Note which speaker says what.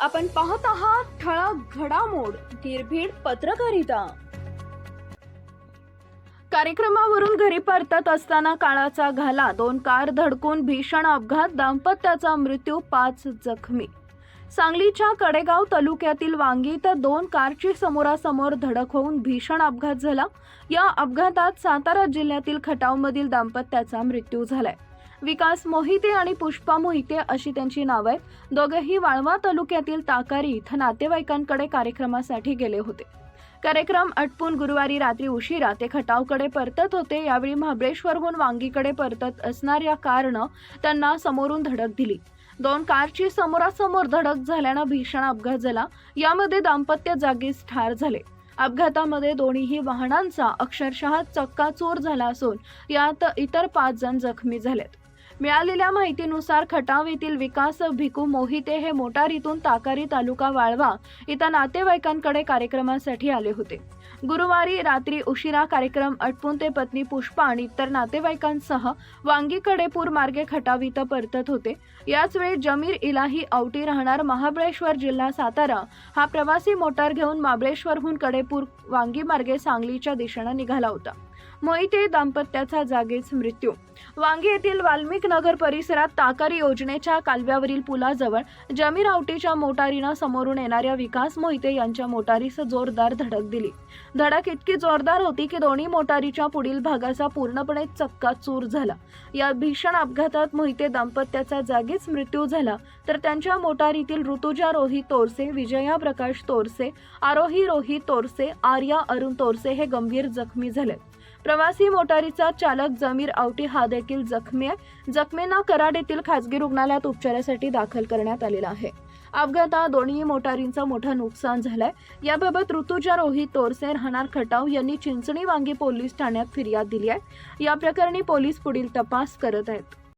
Speaker 1: आपण पाहत आहात ठळक घडामोड निर्भीड पत्रकारिता. कार्यक्रमावरून घरी परतत असताना काळाचा घाला दोन कार धडकून भीषण अपघात दाम्पत्याचा मृत्यू पाच जखमी. सांगलीच्या कडेगाव तालुक्यातील वांगी तर दोन कारची समोरासमोर धडक होऊन भीषण अपघात झाला. या अपघातात सातारा जिल्ह्यातील खटावमधील दाम्पत्याचा मृत्यू झालाय. विकास मोहिते आणि पुष्पा मोहिते अशी त्यांची नावं आहेत. दोघेही वाळवा तालुक्यातील ताकारी इथं नातेवाईकांकडे कार्यक्रमासाठी गेले होते. कार्यक्रम अटपून गुरुवारी रात्री उशिरा ते खटावकडे परतत होते. यावेळी महाबळेश्वरहून वांगीकडे परतत असणाऱ्या कारनं त्यांना समोरून धडक दिली. दोन कारची समोरासमोर धडक झाल्यानं भीषण अपघात झाला. यामध्ये दाम्पत्य जागीच ठार झाले. अपघातामध्ये दोन्हीही वाहनांचा अक्षरशः चक्काचूर झाला असून यात इतर पाच जण जखमी झालेत. मिळालेल्या माहितीनुसार खटाव येथील विकास भिकू मोहिते हे मोटारीतून ताकारी तालुका वाळवा इथं नातेवाईकांकडे कार्यक्रमासाठी आले होते. गुरुवारी रात्री उशिरा कार्यक्रम अटपून ते पत्नी पुष्पा आणि इतर नातेवाईकांसह वांगीकडे पूर मार्गे खटाव इथं परतत होते. याचवेळी जमीर इलाही औटी राहणार महाबळेश्वर जिल्हा सातारा हा प्रवासी मोटार घेऊन महाबळेश्वरहून कडेपूर वांगी मार्गे सांगलीच्या दिशेनं निघाला होता. मोहिते दाम्पत्याचा जागीच मृत्यू. वांगी येथील वाल्मिक नगर परिसरात ताकारी योजनेच्या कालव्यावरील पुलाजवळ जमीर आवटीच्या मोटारीनं समोरून येणाऱ्या विकास मोहिते यांच्या मोटारीस जोरदार धडक दिली. धडक इतकी जोरदार होती की दोन्ही मोटारीच्या पुढील भागाचा पूर्णपणे चक्काचूर झाला. या भीषण अपघातात मोहिते दाम्पत्याचा जागीच मृत्यू झाला तर त्यांच्या मोटारीतील ऋतुजा रोही तोरसे विजया प्रकाश तोरसे आरोही रोही तोरसे आर्या अरुण तोरसे हे गंभीर जखमी झाले. प्रवासी मोटारीचा चालक जमीर आवटी हा देखील जखमी आहे. जखमींना कराड येथील खासगी रुग्णालयात उपचारासाठी दाखल करण्यात आलेला आहे. अपघातात दोन्ही मोटारींचं मोठं नुकसान झालंय. याबाबत ऋतुजा रोहित तोरसे राहणार खटाव यांनी चिंचणी वांगी पोलीस ठाण्यात फिर्याद दिली आहे. या प्रकरणी पोलीस पुढील तपास करत आहेत.